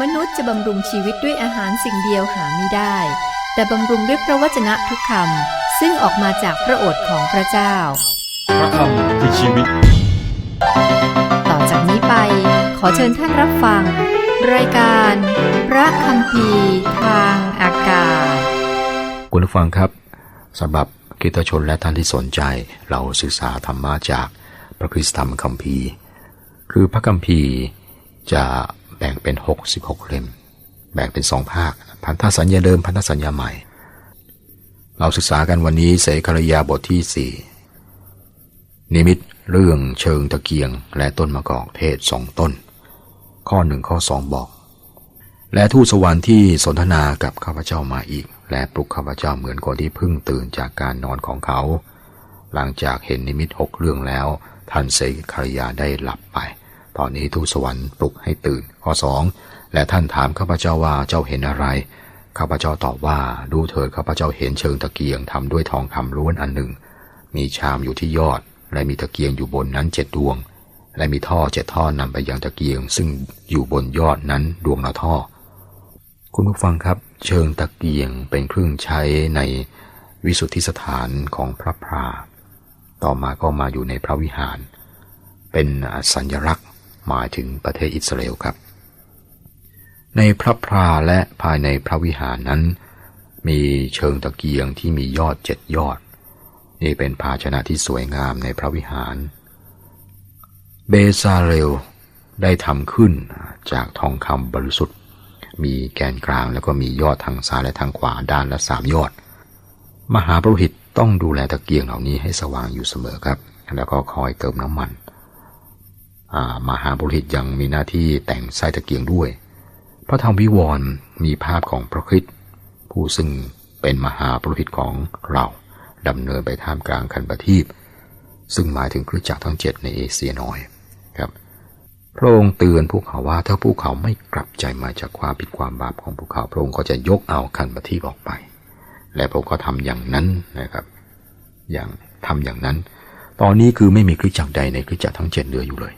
มนุษย์จะบำรุงชีวิตด้วยอาหารสิ่งเดียวหาไม่ได้ แต่บำรุงด้วยพระวจนะทุกคำซึ่งออกมาจากพระโอษฐ์ของพระเจ้า พระคำคือชีวิต ต่อจากนี้ไป ขอเชิญท่านรับฟัง รายการ พระคำพีร์ทางอากาศคุณผู้ฟังครับสำหรับคริสตชนและท่านที่สนใจเราศึกษาธรรมะจากพระคริสตธรรมคัมภีร์ คือพระคัมภีร์จะ แบ่งเป็น 66 เล่ม แบ่งเป็นสองภาค พันธสัญญาเดิม พันธสัญญาใหม่ เราศึกษากันวันนี้เสกรยาบทที่ 4 นิมิตเรื่องเชิงตะเกียงและต้นมะกอกเทศสองต้น ข้อหนึ่งข้อสองบอก และทูตสวรรค์ที่สนทนากับข้าพเจ้ามาอีก และปลุกข้าพเจ้าเหมือนคนที่เพิ่งตื่นจากการนอนของเขา หลังจากเห็นนิมิตหกเรื่องแล้วท่านเสกคารยาได้หลับไป ตอนนี้ทูตสวรรค์ปลุกให้ตื่น ข้อสองและท่านถามข้าพเจ้าว่าเจ้าเห็นอะไร ข้าพเจ้าตอบว่าดูเถิดข้าพเจ้าเห็นเชิงตะเกียงทำด้วยทองคำล้วนอันหนึ่ง มีชามอยู่ที่ยอด และมีตะเกียงอยู่บนนั้นเจ็ดดวง และมีท่อเจ็ดท่อนำไปยังตะเกียง ซึ่งอยู่บนยอดนั้นดวงละท่อ คุณผู้ฟังครับ เชิงตะเกียงเป็นเครื่องใช้ในวิสุทธิสถานของพระพราต่อมาก็มาอยู่ในพระวิหาร เป็นสัญลักษณ์ หมายถึงประเทศอิสราเอลครับ ในพระพราและภายในพระวิหารนั้น มีเชิงตะเกียงที่มียอดเจ็ดยอด นี่เป็นภาชนะที่สวยงามในพระวิหาร เบซาเรลได้ทำขึ้นจากทองคำบริสุทธิ์ มีแกนกลางแล้วก็มียอดทางซ้ายและทางขวาด้านละสามยอด มหาปรหิตต้องดูแลตะเกียงเหล่านี้ให้สว่างอยู่เสมอครับ แล้วก็คอยเติมน้ำมัน มหาปรุหิตยังมีหน้าที่แต่งไส้ตะเกียงด้วย พระธรรมวิวรณ์มีภาพของพระคริสต์ผู้ซึ่งเป็นมหาปรุหิตของเราดำเนินไปท่ามกลางคันประทีปซึ่งหมายถึงคริสตจักรทั้งเจ็ดในเอเชียน้อยครับพระองค์เตือนพวกเขาว่าถ้าพวกเขาไม่กลับใจมาจากความผิดความบาปของพวกเขาพระองค์ก็จะยกเอาคันประทีปออกไป และพระองค์ก็ทำอย่างนั้นนะครับ อย่างทำอย่างนั้น ตอนนี้คือไม่มีคริสตจักรใดในคริสตจักรทั้งเจ็ดเหลืออยู่เลย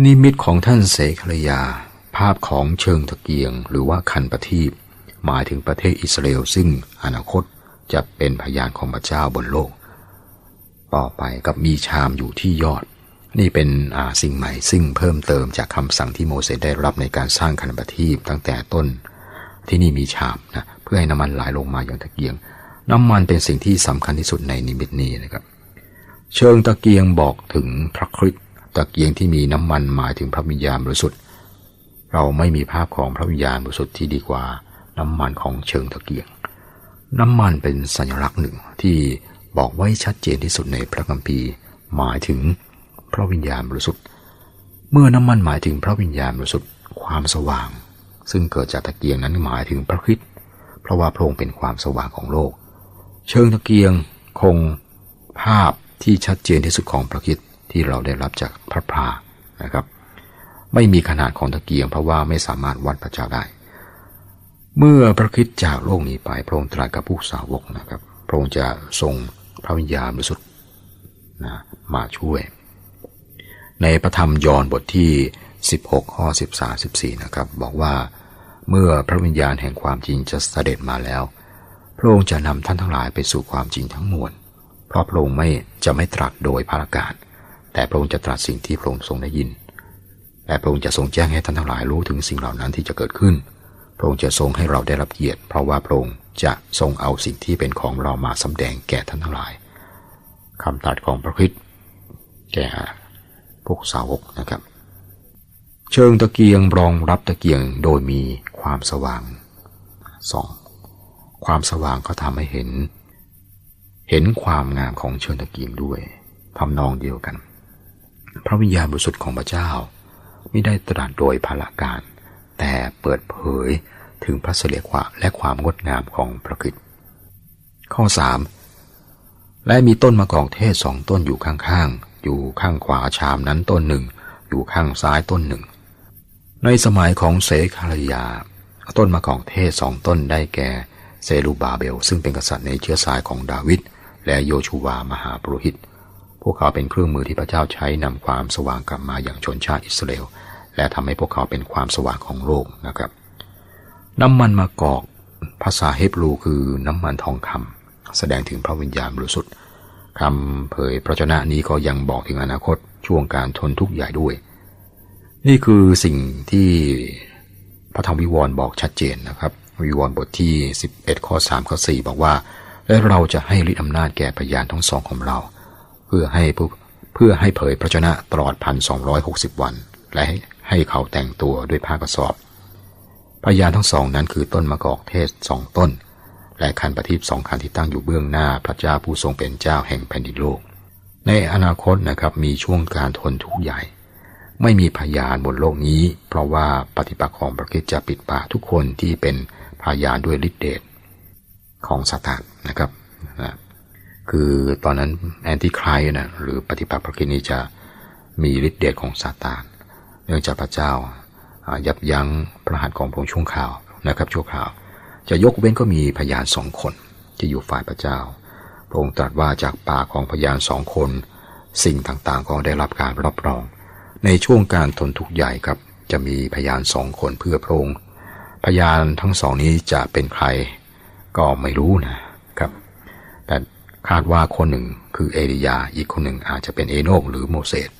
นิมิตของท่านเสกรยา ภาพของเชิงตะเกียง หรือว่าคันประทีปหมายถึงประเทศอิสราเอลซึ่งอนาคตจะเป็นพยานของพระเจ้าบนโลก ต่อไปกับมีชามอยู่ที่ยอด นี่เป็นสิ่งใหม่ซึ่งเพิ่มเติมจากคำสั่งที่โมเสสได้รับในการสร้างคันประทีปตั้งแต่ต้น ที่นี่มีชามนะเพื่อให้น้ำมันไหลลงมาอย่างตะเกียง น้ำมันเป็นสิ่งที่สำคัญที่สุดในนิมิตนี้นะครับ เชิงตะเกียงบอกถึงพระคริสต์ ตะเกียงที่มีน้ำมันหมายถึงพระวิญญาณบริสุทธิ์ เราไม่มีภาพของพระวิญญาณบริสุทธิ์ที่ดีกว่าน้ำมันของเชิงตะเกียง น้ำมันเป็นสัญลักษณ์หนึ่งที่บอกไว้ชัดเจนที่สุดในพระคัมภีร์หมายถึงพระวิญญาณบริสุทธิ์ เมื่อน้ำมันหมายถึงพระวิญญาณบริสุทธิ์ความสว่าง ซึ่งเกิดจากตะเกียงนั้นหมายถึงพระคริสต์เพราะว่าพระองค์เป็นความสว่างของโลก เชิงตะเกียงคงภาพที่ชัดเจนที่สุดของพระคริสต์ ที่เราได้รับจากพระพรานะครับ ไม่มีขนาดของตะเกียงเพราะว่าไม่สามารถวัดพระเจ้าได้ เมื่อพระคริสต์จากโลกนี้ไปพระองค์ตรัสกับผู้สาวกนะครับ พระองค์จะทรงพระวิญญาณบริสุทธิ์นะมาช่วย ในพระธรรมยอห์นบทที่ 16ข้อ13 14นะครับบอกว่าเมื่อพระวิญญาณแห่งความจริงจะเสด็จมาแล้ว พระองค์จะนำท่านทั้งหลายไปสู่ความจริงทั้งมวล เพราะพระองค์ไม่จะไม่ตรัสโดยพระการ แต่พระองค์จะตรัสสิ่งที่พระองค์ทรงได้ยิน และพระองค์จะทรงแจ้งให้ท่านทั้งหลายรู้ถึงสิ่งเหล่านั้นที่จะเกิดขึ้น พระองค์จะทรงให้เราได้รับเกียรติ เพราะว่าพระองค์จะทรงเอาสิ่งที่เป็นของเรามาสำแดงแก่ท่านทั้งหลายคำตรัสของพระคริสต์แก่พวกสาวกนะครับ เชิงตะเกียงรองรับตะเกียงโดยมีความสว่างสองความสว่างก็ทำให้เห็น เห็นความงามของเชิงตะเกียงด้วยทำนองเดียวกัน พระวิญญาณบริสุทธิ์ของพระเจ้าไม่ได้ตรัสโดยพละการ แต่เปิดเผยถึงพระเสลียกว่าและความงดงามของพระคริสต์ข้อ 3 และมีต้นมะกอกเทศสองต้นอยู่ข้างๆ อยู่ข้างขวาชามนั้นต้นหนึ่ง อยู่ข้างซ้ายต้นหนึ่ง ในสมัยของเสคารยา ต้นมะกอกเทศสองต้นได้แก่เซรูบาเบล ซึ่งเป็นกษัตริย์ในเชื้อสายของดาวิดและโยชูวามหาปรหิต พวกเขาเป็นเครื่องมือที่พระเจ้าใช้นำความสว่างกลับมาอย่างชนชาติอิสราเอลและทำให้พวกเขาเป็นความสว่างของโลกนะครับ น้ำมันมะกอกภาษาเฮบรูคือน้ำมันทองคำแสดงถึงพระวิญญาณบริสุทธิ์คำเผยพระชนะนี้ก็ยังบอกถึงอนาคตช่วงการทนทุกข์ใหญ่ด้วย นี่คือสิ่งที่พระธรรมวิวรณ์บอกชัดเจนนะครับ วิวรณ์บทที่ 11 ข้อ 3 ข้อ 4 บอกว่า และเราจะให้ฤทธิอำนาจแก่พยานทั้งสองของเรา พื่อให้เพื่อให้เผยพระชนะตลอดพันสองวัน และให้เขาแต่งตัวด้วยผ้ากระสอบ พยานทั้งสองนั้นคือต้นมะกอกเทศสองต้น และคันประทีปสองคันที่ตั้งอยู่เบื้องหน้าพระเจ้าผู้ทรงเป็นเจ้าแห่งแผ่นดินโลก ในอนาคตนะครับมีช่วงการทนทุกข์ใหญ่ ไม่มีพยานบนโลกนี้ เพราะว่าปฏิปักษ์ของพระคริสต์จะปิดปากทุกคนที่เป็นพยานด้วยฤทธิเดชของซาตานนะครับ คือตอนนั้นแอนติไครนะหรือปฏิปักษ์พระครินีจะมีฤทธิ์เดชของซาตาน เนื่องจากพระเจ้ายับยั้งพระหัตถ์ของพระองค์ช่วงข่าวนะครับชั่วคราว จะยกเว้นก็มีพยานสองคนที่อยู่ฝ่ายพระเจ้า พระองค์ตรัสว่าจากปากของพยานสองคน สิ่งต่างๆก็ได้รับการรับรอง ในช่วงการทนทุกข์ใหญ่ครับจะมีพยานสองคนเพื่อพระองค์พยานทั้งสองนี้จะเป็นใครก็ไม่รู้นะ คาดว่าคนหนึ่งคือเอลียาอีกคนหนึ่งอาจจะเป็นเอโนกหรือโมเสส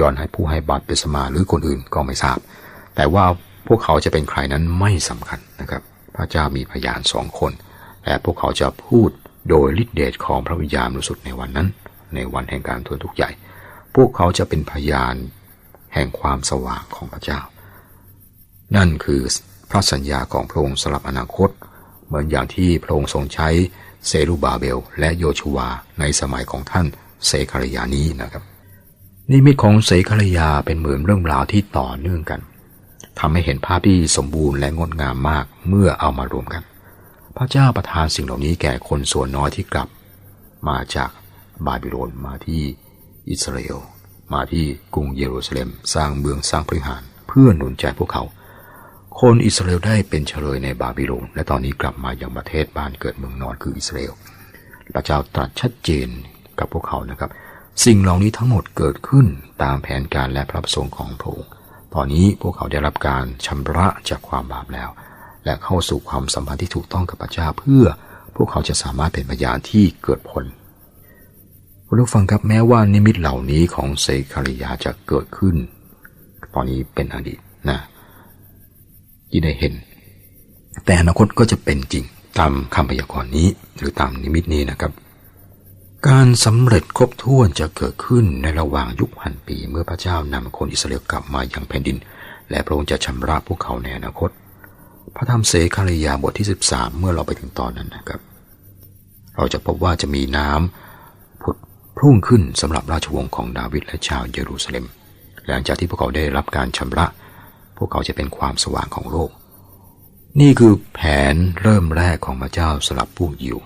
ย้อนให้ผู้ให้บัตรเป็นสมาหรือคนอื่นก็ไม่ทราบ แต่ว่าพวกเขาจะเป็นใครนั้นไม่สำคัญนะครับ พระเจ้ามีพยานสองคน และพวกเขาจะพูดโดยฤทธิเดชของพระวิญญาณบริสุทธิ์ในวันนั้น ในวันแห่งการทนทุกข์ใหญ่ พวกเขาจะเป็นพยานแห่งความสว่างของพระเจ้า นั่นคือพระสัญญาของพระองค์สำหรับอนาคต เหมือนอย่างที่พระองค์ทรงใช้ เซรูบาเบล และโยชูวาในสมัยของท่านเซคารยานี้นะครับ นิมิตของเสคารยาเป็นเหมือนเรื่องราวที่ต่อเนื่องกันทำให้เห็นภาพที่สมบูรณ์และงดงามมากเมื่อเอามารวมกัน พระเจ้าประทานสิ่งเหล่านี้แก่คนส่วนน้อยที่กลับ มาจากบาบิโลนมาที่อิสราเอล มาที่กรุงเยรูซาเล็ม สร้างเมืองสร้างพริหาร เพื่อหนุนใจพวกเขา คนอิสราเอลได้เป็นเฉลยในบาบิโลนและตอนนี้กลับมายังประเทศบ้านเกิดเมืองนอนคืออิสราเอลพระเจ้าตรัสชัดเจนกับพวกเขานะครับ สิ่งเหล่านี้ทั้งหมดเกิดขึ้นตามแผนการและพระประสงค์ของพระองค์ตอนนี้พวกเขาได้รับการชำระจากความบาปแล้ว และเข้าสู่ความสัมพันธ์ที่ถูกต้องกับพระเจ้าเพื่อพวกเขาจะสามารถเป็นพยานที่เกิดผลคุณผู้ฟังครับแม้ว่านิมิตเหล่านี้ของเซคาริยาจะเกิดขึ้น ตอนนี้เป็นอดีตนะ ที่ได้เห็น แต่อนาคตก็จะเป็นจริงตามคำพยากรณ์นี้หรือตามนิมิตนี้นะครับ การสำเร็จครบถ้วนจะเกิดขึ้นในระหว่างยุคพันปี เมื่อพระเจ้านำคนอิสราเอลกลับมายังแผ่นดิน และพระองค์จะชำระพวกเขาในอนาคต พระธรรมเสคาริยาบทที่ 13 เมื่อเราไปถึงตอนนั้นนะครับ เราจะพบว่าจะมีน้ำผุดพุ่งขึ้นสำหรับราชวงศ์ของดาวิดและชาวเยรูซาเล็ม หลังจากที่พวกเขาได้รับการชำระ พวกเขาจะเป็นความสว่างของโลก นี่คือแผนเริ่มแรกของพระเจ้าสำหรับผู้ยิว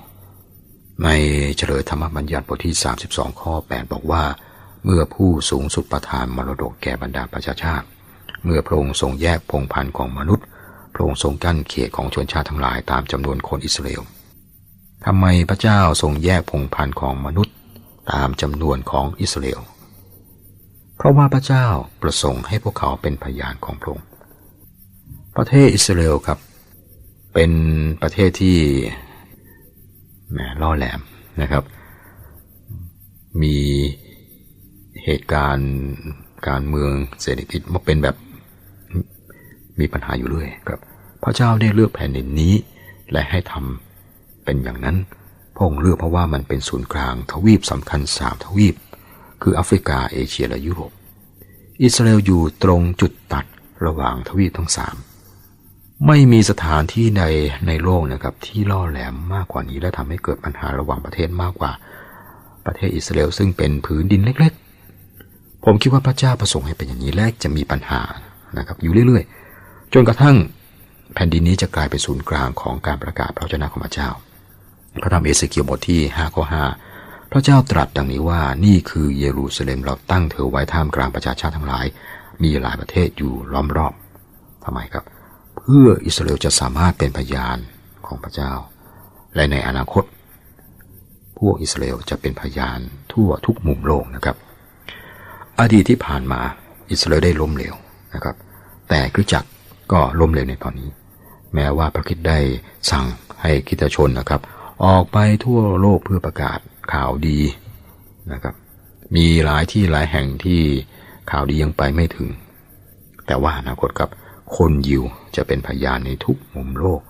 ในเจริญธรรมบัญญัติบทที่ 32 ข้อ 8 บอกว่า เมื่อผู้สูงสุดประทานมรดกแก่บรรดาประชาชาติ เมื่อพระองค์ทรงแยกพงพันธุ์ของมนุษย์ พระองค์ทรงกั้นเขตของชนชาติทั้งหลายตามจำนวนคนอิสราเอลทำไมพระเจ้าทรงแยกพงพันธุ์ของมนุษย์ ตามจำนวนของอิสราเอล เพราะว่าพระเจ้าประสงค์ให้พวกเขาเป็นพยานของพระองค์ ประเทศอิสราเอลครับ เป็นประเทศที่แหมล่อแหลมนะครับ มีเหตุการณ์การเมืองเศรษฐกิจมาเป็นแบบมีปัญหาอยู่เรื่อยครับ พระเจ้าได้เลือกแผ่นดินนี้ และให้ทำเป็นอย่างนั้นพระองค์เลือกเพราะว่ามันเป็นศูนย์กลางทวีปสำคัญสามทวีป คือแอฟริกาเอเชียและยุโรป อิสราเอลอยู่ตรงจุดตัดระหว่างทวีปทั้งสามไม่มีสถานที่ใดในโลกนะครับที่ล่อแหลมมากกว่านี้และทำให้เกิดปัญหาระหว่างประเทศมากกว่า ประเทศอิสราเอลซึ่งเป็นผืนดินเล็กๆ ผมคิดว่าพระเจ้าประสงค์ให้เป็นอย่างนี้แรกจะมีปัญหานะครับอยู่เรื่อยๆ จนกระทั่งแผ่นดินนี้จะกลายเป็นศูนย์กลางของการประกาศพระเจ้าของพระเจ้า พระธรรมเอเสเคียบทที่5ข้อ5 พระเจ้าตรัสดังนี้ว่านี่คือเยรูซาเล็มเราตั้งเธอไว้ท่ามกลางประชาชาติทั้งหลาย มีหลายประเทศอยู่ล้อมรอบทำไมครับ เพื่ออิสราเอลจะสามารถเป็นพยานของพระเจ้า และในอนาคต พวกอิสราเอลจะเป็นพยานทั่วทุกมุมโลกนะครับ อดีตที่ผ่านมาอิสราเอลได้ล้มเหลวนะครับ แต่คริสตจักรก็ล้มเหลวในตอนนี้ แม้ว่าพระคริสต์ได้สั่งให้คิตชนนะครับ ออกไปทั่วโลกเพื่อประกาศ ข่าวดีนะครับ มีหลายที่หลายแห่งที่ข่าวดียังไปไม่ถึง แต่ว่าอนาคตครับ คนยิวจะเป็นพยานในทุกมุมโลก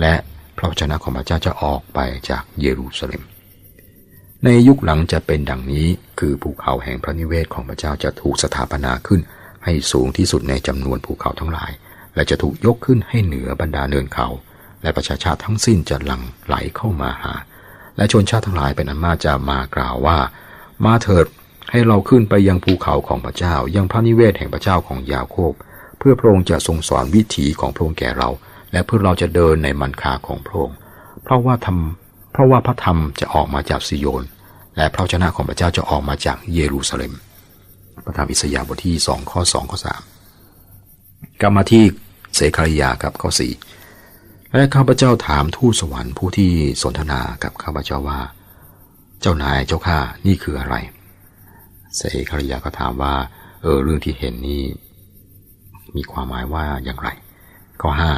และพระวจนะของพระเจ้าจะออกไปจากเยรูซาเล็ม ในยุคหลังจะเป็นดังนี้คือภูเขาแห่งพระนิเวศของพระเจ้าจะถูกสถาปนาขึ้น ให้สูงที่สุดในจำนวนภูเขาทั้งหลาย และจะถูกยกขึ้นให้เหนือบรรดาเนินเขา และประชาชาติทั้งสิ้นจะหลั่งไหลเข้ามาหา และชนชาติทั้งหลายเป็นอันมากจะมากล่าวว่า มาเถิดให้เราขึ้นไปยังภูเขาของพระเจ้า ยังพระนิเวศแห่งพระเจ้าของยาโคบ เพื่อพระองค์จะทรงสอนวิถีของพระองค์แก่เรา และเพื่อเราจะเดินในมันคาของพระองค์เพราะว่าธรรมเพราะว่าพระธรรมจะออกมาจากซิโยน และพระวจนะของพระเจ้าจะออกมาจากเยรูซาเล็ม พระธรรมอิสยาห์บทที่สองข้อสองข้อสามกลับมาที่เสคาริยาครับข้อสี่ และข้าพเจ้าถามทูตสวรรค์ผู้ที่สนทนากับข้าพเจ้าว่า เจ้านายเจ้าข้านี่คืออะไรเสคาริยาก็ถามว่า เออเรื่องที่เห็นนี้มีความหมายว่าอย่างไร ข้อห้า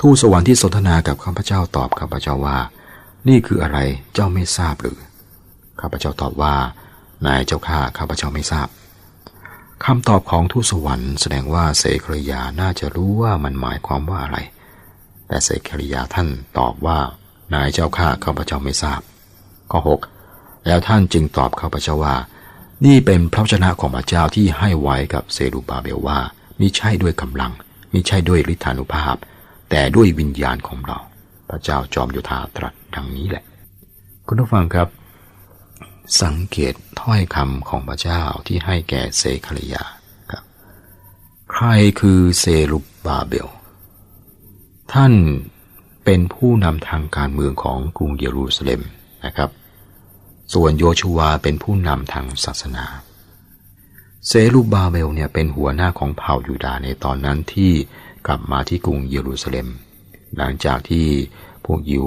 ทูตสวรรค์ที่สนทนากับข้าพเจ้าตอบข้าพเจ้าว่า นี่คืออะไรเจ้าไม่ทราบหรือข้าพเจ้าตอบว่า นายเจ้าข้าข้าพเจ้าไม่ทราบคำตอบของทูตสวรรค์แสดงว่าเสกคริยาน่าจะรู้ว่ามันหมายความว่าอะไร แต่เสคริยาท่านตอบว่า นายเจ้าข้าข้าพเจ้าไม่ทราบ ข้อหกแล้วท่านจึงตอบข้าพเจ้าว่า นี่เป็นพระวจนะของพระเจ้าที่ให้ไว้กับเซรูบาเบลว่ามิใช่ด้วยกำลังมิใช่ด้วยฤทธานุภาพ แต่ด้วยวิญญาณของเรา พระเจ้าจอมโยธาตรัสดังนี้แหละ คุณผู้ฟังครับ สังเกตถ้อยคำของพระเจ้าที่ให้แก่เซคาริยาครับ ใครคือเซรุบบาเบล ท่านเป็นผู้นำทางการเมืองของกรุงเยรูซาเล็มนะครับ ส่วนโยชูวาเป็นผู้นำทางศาสนา เซรุบาเบลเนี่ยเป็นหัวหน้าของเผ่ายูดาในตอนนั้นที่กลับมาที่กรุงเยรูซาเล็ม หลังจากที่พวกยิว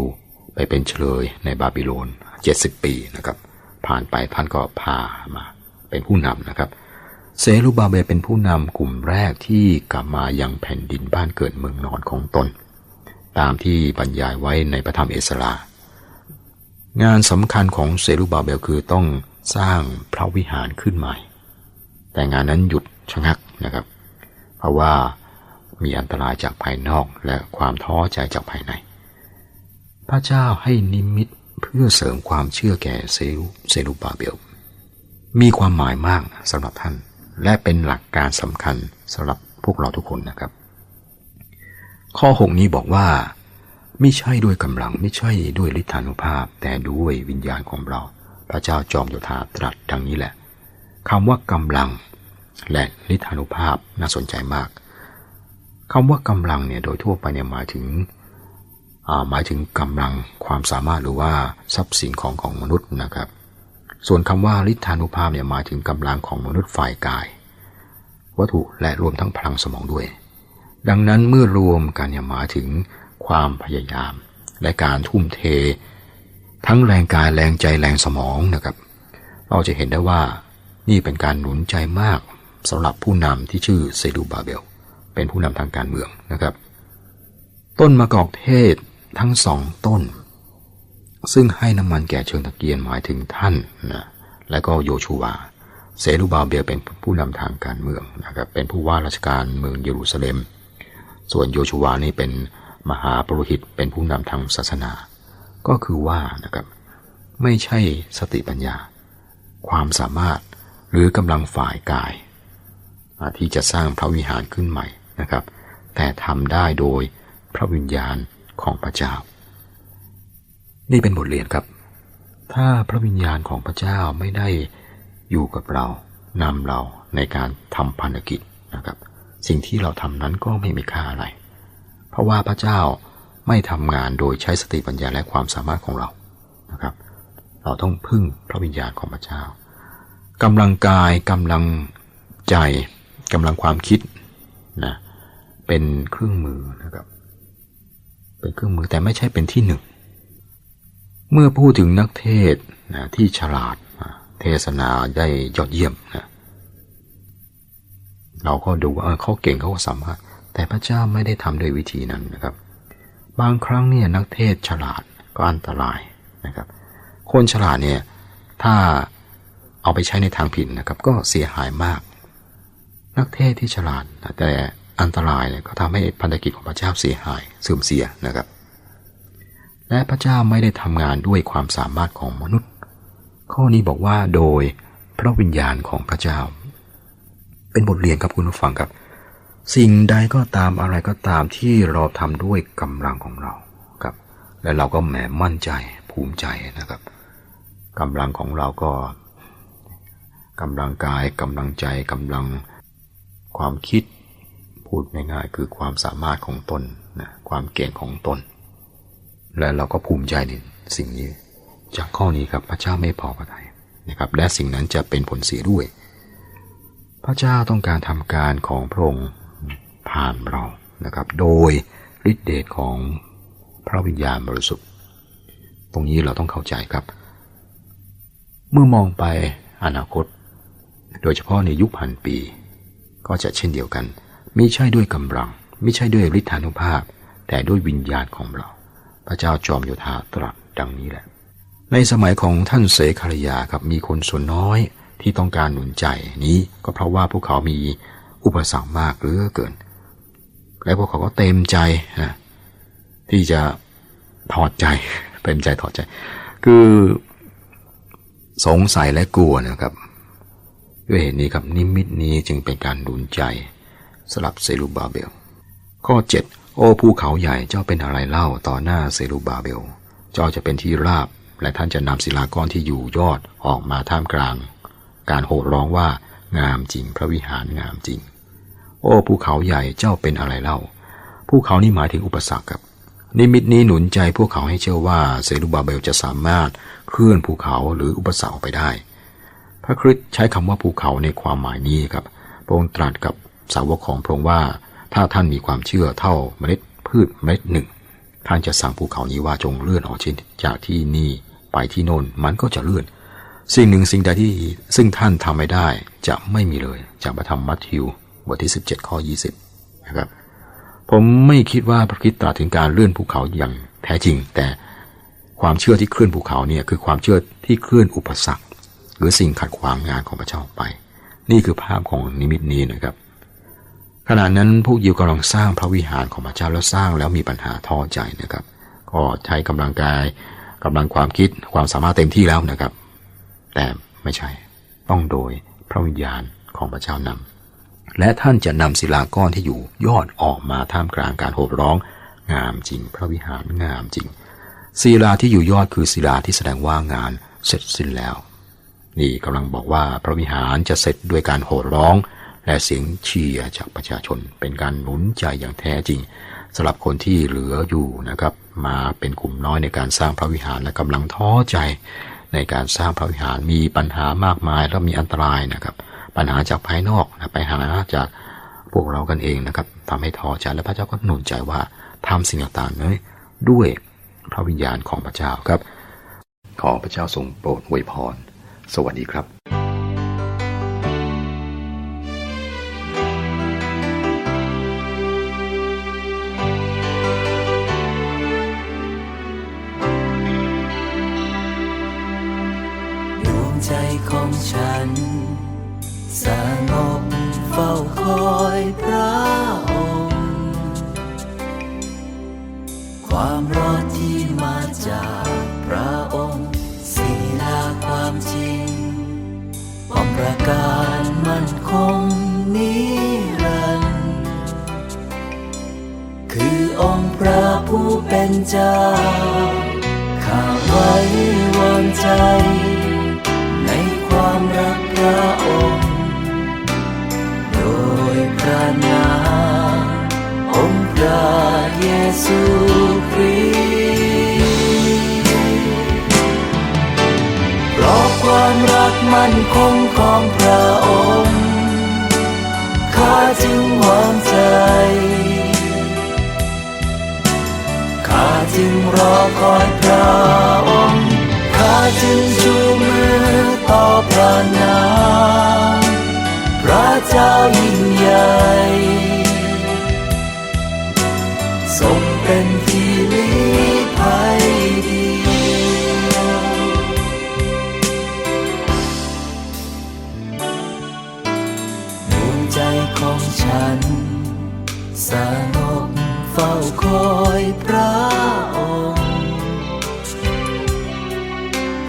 ไปเป็นเฉลยในบาบิโลน 70 ปีนะครับ ผ่านไปท่านก็พามาเป็นผู้นำนะครับ เซรุบาเบลเป็นผู้นำกลุ่มแรกที่กลับมายังแผ่นดินบ้านเกิดเมืองนอนของตน ตามที่บรรยายไว้ในพระธรรมเอสรางานสำคัญของเซรุบาเบลคือต้องสร้างพระวิหารขึ้นใหม่ แต่งานนั้นหยุดชะงักนะครับ เพราะว่ามีอันตรายจากภายนอกและความท้อใจจากภายใน พระเจ้าให้นิมิตเพื่อเสริมความเชื่อแก่เซรุเซรุบาเบล มีความหมายมากสำหรับท่าน และเป็นหลักการสำคัญสำหรับพวกเราทุกคนนะครับ ข้อหกนี้บอกว่า ไม่ใช่ด้วยกำลังไม่ใช่ด้วยฤทธานุภาพ แต่ด้วยวิญญาณของเรา พระเจ้าจอมโยธาตรัสดังนี้แหละคำว่ากำลัง และฤทธานุภาพน่าสนใจมากคำว่ากำลังเนี่ยโดยทั่วไปเนี่ยหมายถึงหมายถึงกำลังความสามารถหรือว่าทรัพย์สินของของมนุษย์นะครับ ส่วนคำว่าฤทธานุภาพเนี่ยหมายถึงกำลังของมนุษย์ฝ่ายกาย วัตถุและรวมทั้งพลังสมองด้วย ดังนั้นเมื่อรวมกันหมายถึงความพยายาม และการทุ่มเท ทั้งแรงกายแรงใจแรงสมองนะครับ เราจะเห็นได้ว่านี่เป็นการหนุนใจมากสำหรับผู้นำที่ชื่อเซดูบาเบล เป็นผู้นำทางการเมืองนะครับ ต้นมะกอกเทศทั้งสองต้น ซึ่งให้น้ำมันแก่เชิงตะเกียนหมายถึงท่านนะและก็โยชูวาเซรูบาเบลเป็นผู้นำทางการเมืองนะครับ เป็นผู้ว่าราชการเมืองเยรูซาเล็ม ส่วนโยชูวานี่เป็นมหาปรหิตเป็นผู้นำทางศาสนา ก็คือว่านะครับ ไม่ใช่สติปัญญา ความสามารถหรือกำลังฝ่ายกาย ที่จะสร้างพระวิหารขึ้นใหม่นะครับ แต่ทำได้โดยพระวิญญาณของพระเจ้า นี่เป็นบทเรียนครับ ถ้าพระวิญญาณของพระเจ้าไม่ได้อยู่กับเรานำเราในการทำพันธกิจนะครับ สิ่งที่เราทำนั้นก็ไม่มีค่าอะไร เพราะว่าพระเจ้าไม่ทำงานโดยใช้สติปัญญาและความสามารถของเรานะครับ เราต้องพึ่งพระวิญญาณของพระเจ้ากำลังกายกำลังใจกำลังความคิดนะเป็นเครื่องมือนะครับ เป็นเครื่องมือแต่ไม่ใช่เป็นที่หนึ่ง เมื่อพูดถึงนักเทศนะที่ฉลาดเทศนาได้ยอดเยี่ยมนะ เราก็ดูว่าเขาเก่งเขาก็สามารถ แต่พระเจ้าไม่ได้ทำด้วยวิธีนั้นนะครับ บางครั้งเนี่ยนักเทศฉลาดก็อันตรายนะครับ คนฉลาดเนี่ยถ้าเอาไปใช้ในทางผิดนะครับ ก็เสียหายมาก นักเทศที่ฉลาดแต่อันตรายเนี่ยก็ทำให้พันธกิจของพระเจ้าเสียหายเสื่อมเสียนะครับ และพระเจ้าไม่ได้ทำงานด้วยความสามารถของมนุษย์ ข้อนี้บอกว่าโดยพระวิญญาณของพระเจ้า เป็นบทเรียนครับคุณผู้ฟังครับ สิ่งใดก็ตามอะไรก็ตามที่เราทำด้วยกำลังของเราครับ และเราก็แหมมั่นใจภูมิใจนะครับกำลังของเราก็กำลังกายกำลังใจกำลังความคิดพูดง่ายๆคือความสามารถของตนนะความเก่งของตน และเราก็ภูมิใจในสิ่งนี้ จากข้อนี้ครับพระเจ้าไม่พอพระทัยนะครับ และสิ่งนั้นจะเป็นผลเสียด้วย พระเจ้าต้องการทำการของพระองค์ผ่านเรานะครับ โดยฤทธิเดชของพระวิญญาณบริสุทธิ์ ตรงนี้เราต้องเข้าใจครับ เมื่อมองไปอนาคต โดยเฉพาะในยุคพันปี ก็จะเช่นเดียวกันมิใช่ด้วยกำลังไม่ใช่ด้วยฤทธานุภาพ แต่ด้วยวิญญาณของเรา พระเจ้าจอมโยธาตรัสดังนี้แหละ ในสมัยของท่านเสขารยาครับมีคนส่วนน้อย ที่ต้องการหนุนใจนี้ก็เพราะว่าพวกเขามีอุปสรรคมากเหลือเกิน และพวกเขาก็เต็มใจนะที่จะถอดใจเต็มใจถอดใจ คือ สงสัยและกลัวนะครับ ด้วยเหตุนี้ครับนิมิตนี้จึงเป็นการหนุนใจสลับเซรูบาเบล ข้อ 7 โอ้ภูเขาใหญ่เจ้าเป็นอะไรเล่าต่อหน้าเซรูบาเบล เจ้าจะเป็นที่ราบและท่านจะนำศิลาก้อนที่อยู่ยอดออกมาท่ามกลาง การโห่ร้องว่างามจริง พระวิหารงามจริง โอ้ภูเขาใหญ่เจ้าเป็นอะไรเล่าภูเขานี่หมายถึงอุปสรรคครับ นิมิตนี้หนุนใจพวกเขาให้เชื่อว่าเซรูบาเบลจะสามารถเคลื่อนภูเขาหรืออุปสรรคไปได้ พระคริสต์ใช้คำว่าภูเขาในความหมายนี้ครับพระองค์ตรัสกับสาวกของพระองค์ว่า ถ้าท่านมีความเชื่อเท่าเมล็ดพืชเมล็ดหนึ่งท่านจะสั่งภูเขานี้ว่าจงเลื่อนออกจากที่นี่ไปที่โน่นมันก็จะเลื่อน สิ่งหนึ่งสิ่งใดที่ซึ่งท่านทำไม่ได้จะไม่มีเลย จากพระธรรมมัทธิวบทที่ 17 ข้อ 20 นะครับ ผมไม่คิดว่าพระคริสต์ตรัสถึงการเลื่อนภูเขาอย่างแท้จริง แต่ความเชื่อที่เคลื่อนภูเขาเนี่ยคือความเชื่อที่เคลื่อนอุปสรรค หรือสิ่งขัดขวางงานของพระเจ้าไป นี่คือภาพของนิมิตนี้นะครับ ขณะนั้นพวกยิวกำลังสร้างพระวิหารของพระเจ้าแล้วสร้างแล้วมีปัญหาท้อใจนะครับ ก็ใช้กำลังกายกำลังความคิดความสามารถเต็มที่แล้วนะครับ แต่ไม่ใช่ ต้องโดยพระวิญญาณของพระเจ้านำและท่านจะนำศิลาก้อนที่อยู่ยอดออกมาท่ามกลางการโห่ร้อง งามจริง พระวิหารงามจริง ศิลาที่อยู่ยอดคือศิลาที่แสดงว่างานเสร็จสิ้นแล้ว นี่กำลังบอกว่าพระวิหารจะเสร็จด้วยการโห่ร้อง และเสียงเชียร์จากประชาชน เป็นการหนุนใจอย่างแท้จริงสำหรับคนที่เหลืออยู่นะครับ มาเป็นกลุ่มน้อยในการสร้างพระวิหารและกำลังท้อใจ ในการสร้างพระวิหารมีปัญหามากมายแล้วมีอันตรายนะครับ ปัญหาจากภายนอกนะไปหาจากพวกเรากันเองนะครับทำให้ท้อใจและพระเจ้าก็หนุนใจว่าทำสิ่งต่างๆนี้ด้วยพระวิญญาณของพระเจ้าครับ ขอพระเจ้าทรงโปรดอวยพร สวัสดีครับ สงบเฝ้าคอยพระองค์ ความรอดที่มาจากพระองค์ศีลาความจริงป้อมประการมั่นคงนิรันดร์คือองค์พระผู้เป็นเจ้าข้าไว้วางใจ ซูคริสต์เพราะความรักมั่นคงของพระองค์ ข้าจึงวางใจ ข้าจึงรอคอยพระองค์ ข้าจึงชูมือต่อพระนามพระเจ้ายิ่งใหญ่ เป็นที่ลี้ภัยเดียวดวงใจของฉัน สนบเฝ้าคอยพระองค์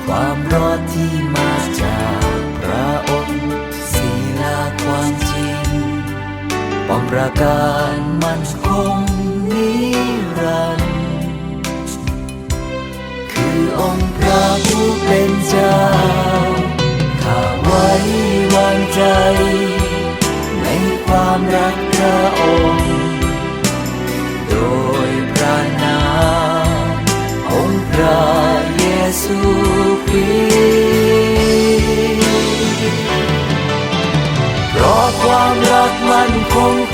ความรอดที่มาจากพระองค์ศีลาความจริงป้อมปราการ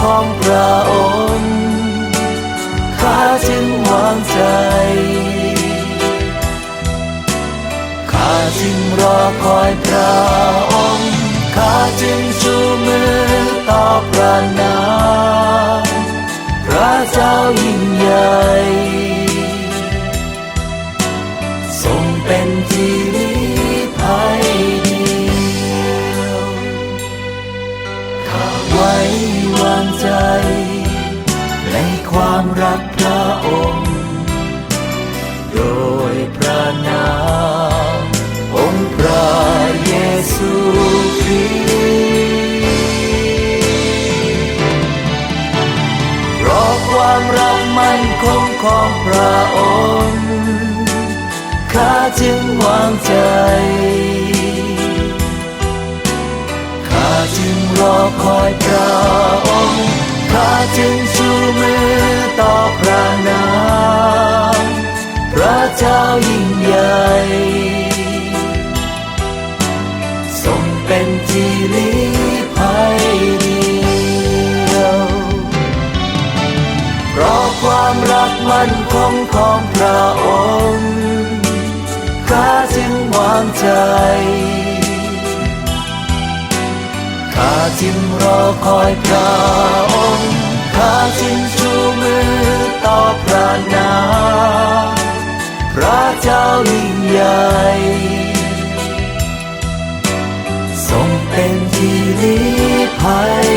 ของพระองค์ข้าจึงวางใจข้าจึงรอคอยพระองค์ข้าจึงชูมือต่อพระนามพระเจ้ายิ่งใหญ่ กมั่นคงของพระองค์ข้าจึงวางใจ ข้าจึงรอคอยพระองค์ข้าจึงชูมือต่อพระนามพระเจ้ายิ่งใหญ่ทรงเป็นที่ลี้ มั่นคงของพระองค์ข้าจึงวางใจข้าจึงรอคอยพระองค์ข้าจึงชูมือต่อพระนามพระเจ้ายิ่งใหญ่ทรงเป็นที่ลี้ภัย